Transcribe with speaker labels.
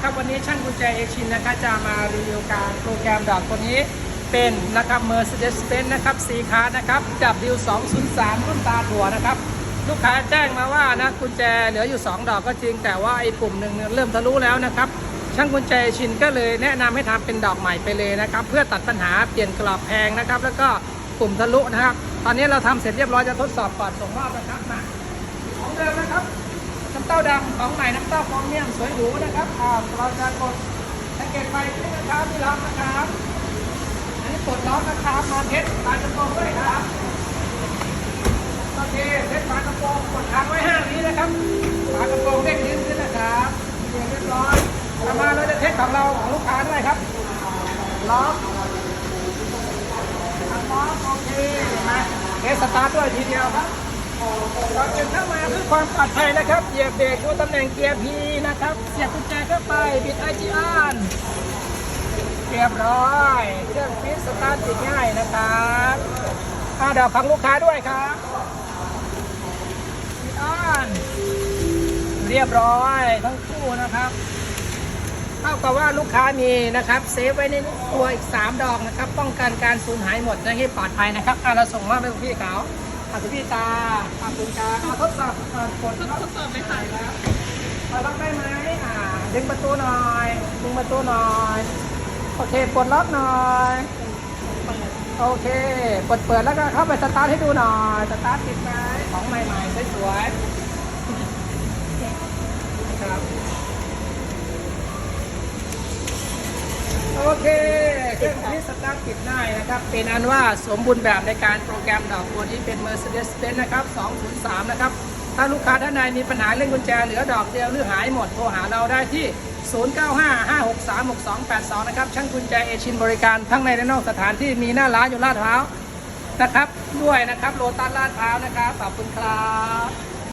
Speaker 1: ครับวันนี้ช่างกุญแจเอชินนะคะจะมารีวิวการโปรแกรมดอกตัวนี้เป็นนะครับ Mercedes-Benz นะครับสีขานะครับ W203 รุ่นตาถั่วนะครับ ลูกค้าแจ้งมาว่านะกุญแจเหลืออยู่ 2 ดอกก็จริง แต่ว่าไอ้ปุ่มหนึ่งเริ่มทะลุแล้วนะครับ ช่างกุญแจชินก็เลยแนะนำให้ทำเป็นดอกใหม่ไปเลยนะครับ เพื่อตัดปัญหาเปลี่ยนกรอบแพงนะครับ แล้วก็ปุ่มทะลุนะครับ ตอนนี้เราทำเสร็จเรียบร้อยจะทดสอบก่อนส่งมอบนะครับมาของเดิมนะครับ น้ำเต้าดำของใหม่น้ำเต้าฟองเมี่ยมสวยหรูนะครับอ่าเราจะกดสังเกตไฟที่นะครับที่ล็อกนะครับ อันนี้กดล็อกนะครับนอนเพชรปานกระโปรงด้วยครับโอเคเพชรปานกระโปรงกดค้างไว้ห้าวินะครับปานกระโปรงเด้งยืนขึ้นนะครับเรียบร้อยต่อมาเราจะเทสของเราของลูกค้าด้วยครับล็อกล็อกโอเคมาเทสสตาร์ทด้วยทีเดียวครับ ก่อนจะเข้ามาเพื่อความปลอดภัยนะครับ เหยียบเบรกดูตำแหน่งเกียร์ P นะครับ เสียบกุญแจเข้าไป บิดไอจีออนเรียบร้อย เครื่องฟิตสตาร์ทติดง่ายนะครับอาเดี๋ยวฟังลูกค้าด้วยครับบิดออนเรียบร้อยทั้งคู่นะครับเท่ากับว่าลูกค้ามีนะครับ เซฟไว้ในตัวอีก 3 ดอกนะครับ ป้องกันการสูญหายหมดนะให้ปลอดภัยนะครับอาเราส่งมอบให้พี่เขา อะคุณพี่ตาอะคุณตาอะทดสอบก่อนกดทดสอบไม่ผ่านแล้วล็อกได้ไหมอ่าดึงประตูหน่อยดึงประตูหน่อยโอเคปลดล็อกหน่อยโอเคกดเปิดแล้วก็เข้าไปสตาร์ทให้ดูหน่อยสตาร์ทติดไหมของใหม่ๆสวยๆครับโอเค เครื่องนี้สตาร์ทติดง่ายนะครับ เป็นอันว่าสมบูรณ์แบบในการโปรแกรมดอกตัวนี้เป็น Mercedes-Benz นะครับ 203 นะครับ ถ้าลูกค้าท่านใดมีปัญหาเรื่องกุญแจเหลือดอกเดียวหรือหายหมด โทรหาเราได้ที่ 0955636282 นะครับ ช่างกุญแจเอชินบริการทั้งในและนอกสถานที่มีหน้าร้านอยู่ลาดพร้าวนะครับ ด้วยนะครับโลตัสลาดพร้าวนะครับ ขอบคุณครับ